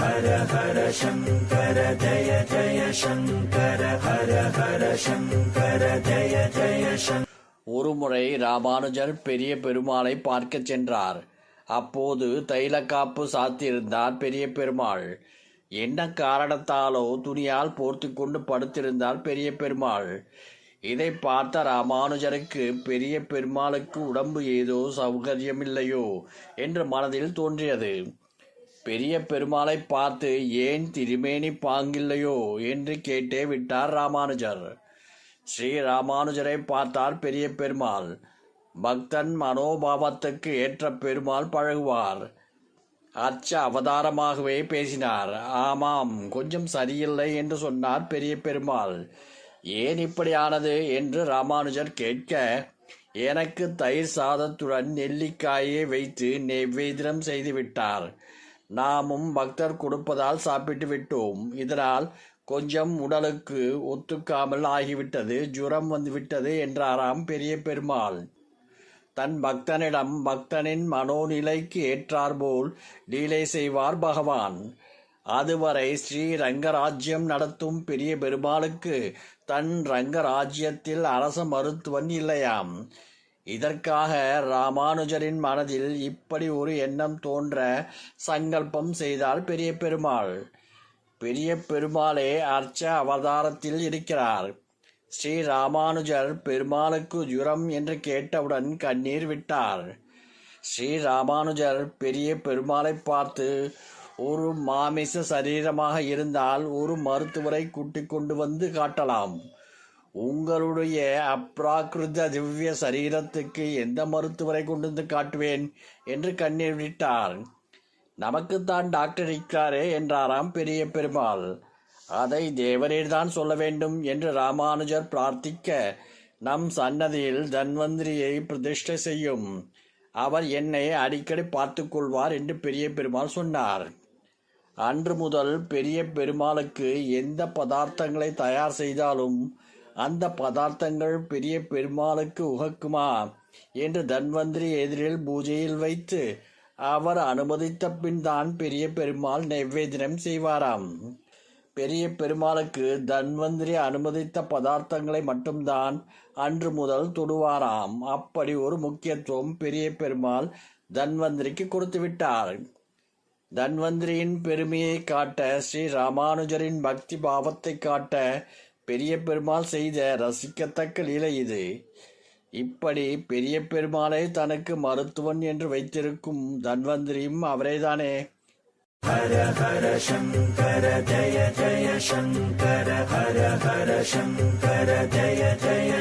ஹர ஹர சங்கர ஜய ஜய சங்கர ஹர ஹர சங்கர ஜய ஜய சங்கர ஒருமுறை ராமானுஜர் பெரிய பெருமாளை பார்க்கச் சென்றார். அப்போது தைலக்காப்பு சாத்தியிருந்தார் பெரிய பெருமாள். என்ன காரணத்தாலோ துணியால் போர்த்து கொண்டு படுத்திருந்தார் பெரிய பெருமாள். இதை பார்த்த ராமானுஜருக்கு பெரிய பெருமாளுக்கு உடம்பு ஏதோ சௌகரியமில்லையோ என்று மனதில் தோன்றியது. பெரிய பெருமாளை பார்த்து ஏன் திருமேனி பாங்கில்லையோ? என்று கேட்டே விட்டார் ராமானுஜர். ஸ்ரீ ராமானுஜரை பார்த்தார் பெரிய பெருமாள். பக்தன் மனோபாவத்துக்கு ஏற்ற பெருமாள் பழகுவார். அச்ச அவதாரமாகவே பேசினார். ஆமாம் கொஞ்சம் சரியில்லை என்று சொன்னார் பெரிய பெருமாள். ஏன் இப்படியானது என்று ராமானுஜர் கேட்க எனக்கு தயிர் சாதத்துடன் நெல்லிக்காயை வைத்து நெய்வேத்தியம் செய்துவிட்டார் நாமும் பக்தர் கொடுப்பதால் சாப்பிட்டு விட்டோம். இதனால் கொஞ்சம் உடலுக்கு ஒத்துக்காமல் ஆகிவிட்டது ஜுரம் வந்துவிட்டது என்றாராம் பெரிய பெருமாள். தன் பக்தனிடம் பக்தனின் மனோநிலைக்கு ஏற்றாற்போல் லீலை செய்வார் பகவான். அதுவரை ஸ்ரீ ரங்கராஜ்யம் நடத்தும் பெரிய பெருமாளுக்கு தன் ரங்கராஜ்யத்தில் அரச மருத்துவன் இல்லையாம். இதற்காக ராமானுஜரின் மனதில் இப்படி ஒரு எண்ணம் தோன்ற சங்கல்பம் செய்தால் பெரிய பெருமாள் பெரிய பெருமாளே அர்ச்ச அவதாரத்தில் இருக்கிறார். ஸ்ரீ ராமானுஜர் பெருமாளுக்கு ஜுரம் என்று கேட்டவுடன் கண்ணீர் விட்டார். ஸ்ரீ ராமானுஜர் பெரிய பெருமாளை பார்த்து ஒரு மாமிச சரீரமாக இருந்தால் ஒரு மருத்துவரை கூட்டிக் கொண்டு வந்து காட்டலாம். உங்களுடைய அப்ராகிருத திவ்ய சரீரத்துக்கு எந்த மருத்துவரை கொண்டு வந்து காட்டுவேன் என்று கண்ணீர் விட்டார் நமக்குத்தான் டாக்டர் இருக்கிறாரே என்றாராம் பெரிய பெருமாள். அதை தேவரீர்தான் சொல்ல வேண்டும் என்று ராமானுஜர் பிரார்த்திக்க நம் சன்னதியில் தன்வந்திரியை பிரதிஷ்டை செய்யும். அவர் என்னை அடிக்கடி பார்த்து கொள்வார் என்று பெரிய பெருமாள் சொன்னார். அன்று முதல் பெரிய பெருமாளுக்கு எந்த பதார்த்தங்களை தயார் செய்தாலும் அந்த பதார்த்தங்கள் பெரிய பெருமாளுக்கு உகக்குமா? என்று தன்வந்திரி எதிரில் பூஜையில் வைத்து அவர் அனுமதித்த பின் தான் பெரிய பெருமாள் நைவேத்தியம் செய்வாராம். பெரிய பெருமாளுக்கு தன்வந்திரி அனுமதித்த பதார்த்தங்களை மட்டும்தான் அன்று முதல் தொடுவாராம். அப்படி ஒரு முக்கியத்துவம் பெரிய பெருமாள் தன்வந்திரிக்கு கொடுத்து விட்டார் தன்வந்திரியின் பெருமையை காட்ட ஸ்ரீ ராமானுஜரின் பக்தி பாவத்தை காட்ட பெரிய பெருமாள் செய்த ரசிக்கத்தக்க லீலை இது. இப்படி பெரிய பெருமாளை தனக்கு மருத்துவன் என்று வைத்திருக்கும் தன்வந்திரியும் அவரேதானே. ஹர ஹர சங்கர ஜய ஜய சங்கர ஹர ஹர சங்கர ஜய ஜய